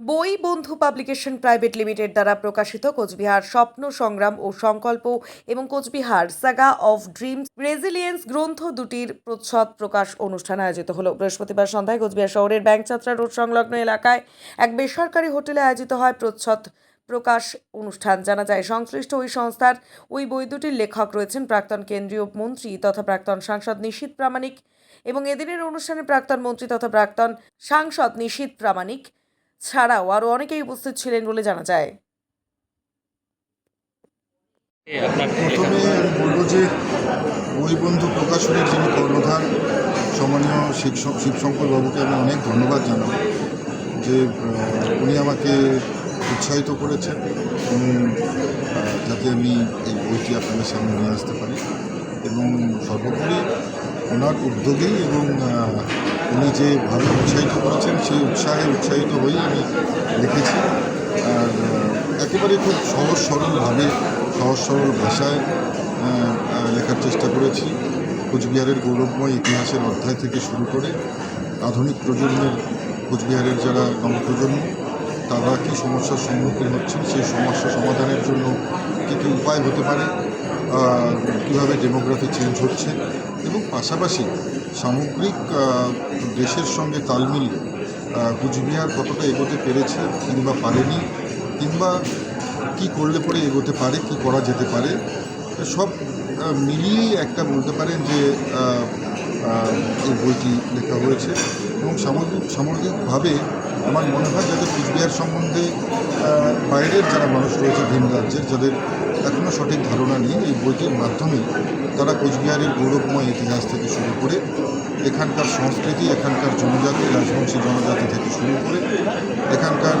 বই বন্ধু publication private limited দ্বারা প্রকাশিত কোচবিহার স্বপ্ন সংগ্রাম ও সংকল্প এবং Cooch Behar saga of dreams resilience গ্রন্থ দুটির প্রচ্ছদ প্রকাশ অনুষ্ঠান আয়োজিত হলো। বৃহস্পতিবার সন্ধ্যায় কোচবিহার শহরের ব্যাংকযাত্রা রোড সংলগ্ন এলাকায় এক বেসরকারি হোটেলে আয়োজিত হয় প্রচ্ছদ প্রকাশ অনুষ্ঠান। জানা যায়, সংশ্লিষ্ট ওই সংস্থার ওই বই দুটির লেখক রয়েছেন প্রাক্তন কেন্দ্রীয় মন্ত্রী তথা প্রাক্তন সাংসদ নিশীত প্রামাণিক এবং এদিনের অনুষ্ঠানে প্রাক্তন মন্ত্রী তথা প্রাক্তন সাংসদ নিশীত প্রামাণিক ছাড়াও আরও অনেকেই উপস্থিত ছিলেন বলে জানা যায়। প্রথমে আমি বলব যে বইবন্ধু প্রকাশনের যিনি কর্ণধার সম্মানীয় শিব শিবশঙ্কর বাবুকে আমি অনেক ধন্যবাদ জানাব যে উনি আমাকে উৎসাহিত করেছেন এবং যাতে আমি এই বইটি আপনাদের সামনে নিয়ে আসতে পারি এবং সর্বোপরি ওনার উদ্যোগেই এবং উনি যে উৎসাহিত করেছেন, সেই উৎসাহে উৎসাহিত হয়েই আমি লিখেছি। আর একেবারে খুব সহজ সরলভাবে সহজ সরল ভাষায় লেখার চেষ্টা করেছি। কোচবিহারের গৌরবময় ইতিহাসের অধ্যায় থেকে শুরু করে আধুনিক প্রজন্মের কোচবিহারের যারা নবপ্রজন্ম, তারা কী সমস্যার সম্মুখীন হচ্ছেন, সেই সমস্যা সমাধানের জন্য কী কী উপায় হতে পারে কীভাবে ডেমোগ্রাফি চেঞ্জ হচ্ছে এবং পাশাপাশি সামগ্রিক দেশের সঙ্গে তাল মিলিয়ে কুচবিহার কতটা এগোতে পেরেছে কিংবা পারেনি, কিংবা কি করলে পরে এগোতে পারে, কি করা যেতে পারে, সব মিলিয়েই একটা বলতে পারেন যে এই বইটি লেখা হয়েছে এবং সামগ্রিক, সামগ্রিকভাবে আমার মনে হয় যাদের কুচবিহার সম্বন্ধে বাইরের যারা মানুষ রয়েছে ভিন রাজ্যের, যাদের এখনও সঠিক ধারণা নেই এই বইটির মাধ্যমে তারা কোচবিহারের গৌরবময় ইতিহাস থেকে শুরু করে এখানকার সংস্কৃতি, এখানকার জনজাতি, রাজবংশী জনজাতি থেকে শুরু করে এখানকার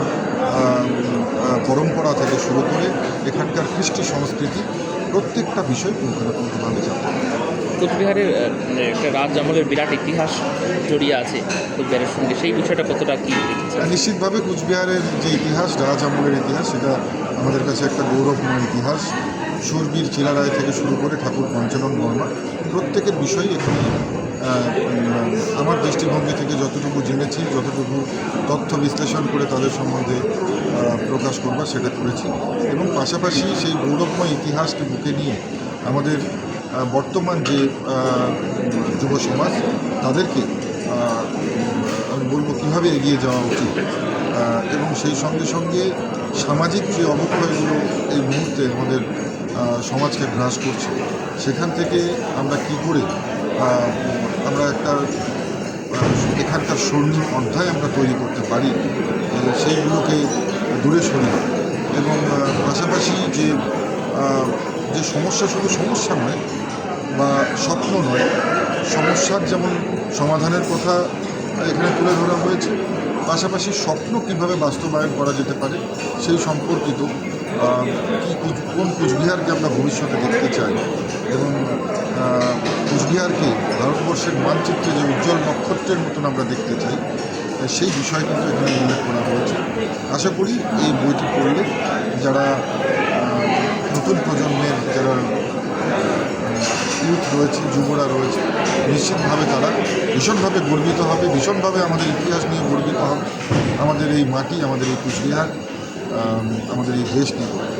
পরম্পরা থেকে শুরু করে এখানকার কৃষ্টি সংস্কৃতি প্রত্যেকটা বিষয় পুঙ্খানুপুঙ্খভাবে জানতে। কোচবিহারের মানে একটা রাজ আমলের বিরাট ইতিহাস জড়িয়ে আছে কোচবিহারের সঙ্গে। সেই বিষয়টা কতটা কি? নিশ্চিতভাবে কোচবিহারের যে ইতিহাস, রাজ আমলের ইতিহাস, সেটা আমাদের কাছে একটা গৌরবময় ইতিহাস। সুরবীর চিলারায় থেকে শুরু করে ঠাকুর পঞ্চানন বর্মা, প্রত্যেকের বিষয় এখানে আমার দৃষ্টিভঙ্গি থেকে যতটুকু জেনেছি, যতটুকু তথ্য বিশ্লেষণ করে তাদের সম্বন্ধে প্রকাশ করবার সেটা করেছি। এবং পাশাপাশি সেই গৌরবময় ইতিহাসকে বুকে নিয়ে আমাদের বর্তমান যে যুব সমাজ, তাদেরকে আমি বলব কীভাবে এগিয়ে যাওয়া উচিত। এবং সেই সঙ্গে সঙ্গে সামাজিক যে অবক্ষয়গুলো এই মুহূর্তে আমাদের সমাজকে গ্রাস করছে, সেখান থেকে আমরা কি করে আমরা একটা এখানকার স্বর্ণিম অধ্যায় আমরা তৈরি করতে পারি সেইগুলোকে দূরে সরিয়ে। এবং পাশাপাশি যে যে সমস্যা শুধু সমস্যা নয় বা স্বপ্ন নয়। সমস্যার যেমন সমাধানের কথা এখানে তুলে ধরা হয়েছে, পাশাপাশি স্বপ্ন কীভাবে বাস্তবায়ন করা যেতে পারে সেই সম্পর্কিত কি কোন কুচবিহারকে আমরা ভবিষ্যতে দেখতে চাই এবং কুচবিহারকে ভারতবর্ষের মানচিত্রে যে উজ্জ্বল নক্ষত্রের মতন আমরা দেখতে চাই সেই বিষয় কিন্তু এখানে উল্লেখ করা হয়েছে। আশা করি এই বইটি পড়লে যারা নতুন প্রজন্মের যারা ইউথ রয়েছে যুবরা রয়েছে নিশ্চিতভাবে তারা ভীষণভাবে গর্বিত হবে ভীষণভাবে আমাদের ইতিহাস নিয়ে গর্বিত হবে আমাদের এই মাটি আমাদের এই কুচবিহার আমাদের এই দেশ নিয়ে গর্বিত।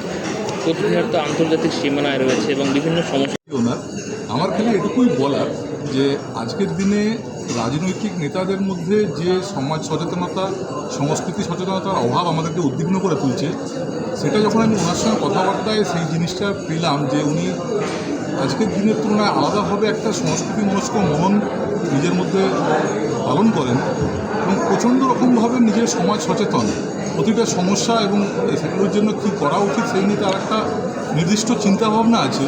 কোচবিহার তো আন্তর্জাতিক সীমানায় রয়েছে এবং বিভিন্ন সমস্যা ওনার আমার খালি এটুকুই বলার যে আজকের দিনে রাজনৈতিক নেতাদের মধ্যে যে সমাজ সচেতনতা সংস্কৃতি সচেতনতার অভাব আমাদেরকে উদ্বিগ্ন করে তুলছে সেটা যখন আমি ওনার সঙ্গে কথাবার্তায় সেই জিনিসটা পেলাম যে উনি আজকের দিনের তুলনায় আলাদাভাবে একটা সংস্কৃতি মনস্ক মনন নিজের মধ্যে পালন করেন এবং প্রচণ্ড রকমভাবে নিজের সমাজ সচেতন। প্রতিটা সমস্যা এবং সেগুলোর জন্য কী করা উচিত সেই নিয়ে তার একটা নির্দিষ্ট চিন্তাভাবনা আছে।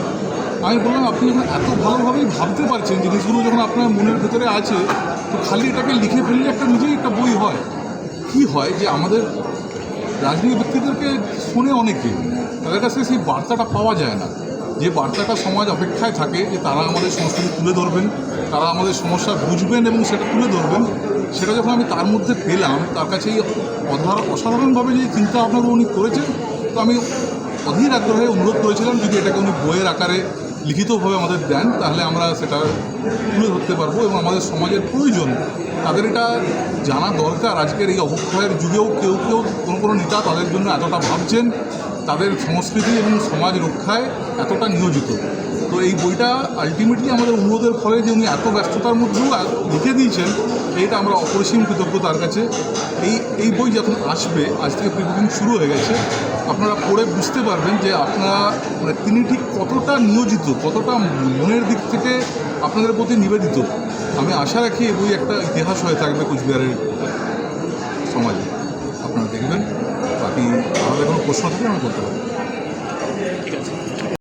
আমি বললাম, আপনি যখন এত ভালোভাবেই ভাবতে পারছেন জিনিসগুলো যখন আপনার মনের ভেতরে আছে, তো খালি এটাকে লিখে ফেললে একটা নিজেই একটা বই হয়। কি হয় যে আমাদের রাজনীতি ব্যক্তিদেরকে শোনে অনেকে, তাদের কাছে সেই বার্তাটা পাওয়া যায় না। যে বার্তাটা সমাজ অপেক্ষায় থাকে যে তারা আমাদের সংস্কৃতি তুলে ধরবেন, তারা আমাদের সমস্যা বুঝবেন এবং সেটা তুলে ধরবেন, সেটা যখন আমি তার মধ্যে পেলাম, তার কাছে এই অসাধারণভাবে যে চিন্তা ভাবনাগুলো উনি করেছেন, তো আমি অধীর আগ্রহে অনুরোধ করেছিলাম যদি এটাকে উনি বইয়ের আকারে লিখিতভাবে আমাদের দেন, তাহলে আমরা সেটা তুলে ধরতে পারব এবং আমাদের সমাজের প্রয়োজন। তাদের এটা জানা দরকার। আজকের এই অবক্ষয়ের যুগেও কেউ কেউ কোনো কোনো নেতা তাদের জন্য এতটা ভাবছেন, তাদের সংস্কৃতি এবং সমাজ রক্ষায় এতটা নিয়োজিত। তো এই বইটা আলটিমেটলি আমাদের অনুরোধের ফলে যে উনি এত ব্যস্ততার মধ্যেও লিখে দিয়েছেন, এইটা আমরা অপরিসীম কৃতজ্ঞ তার কাছে। এই এই বই যখন আসবে, আজ থেকে প্রিভিউইং শুরু হয়ে গেছে, আপনারা পড়ে বুঝতে পারবেন যে আপনারা মানে তিনি ঠিক কতটা নিয়োজিত, কতটা মনের দিক থেকে আপনাদের প্রতি নিবেদিত। আমি আশা রাখি এই বই একটা ইতিহাস হয়ে থাকবে কোচবিহারের সমাজে। আপনারা দেখবেন, বাকি আমাদের কোনো প্রশ্ন থাকলে আমরা করতে পারি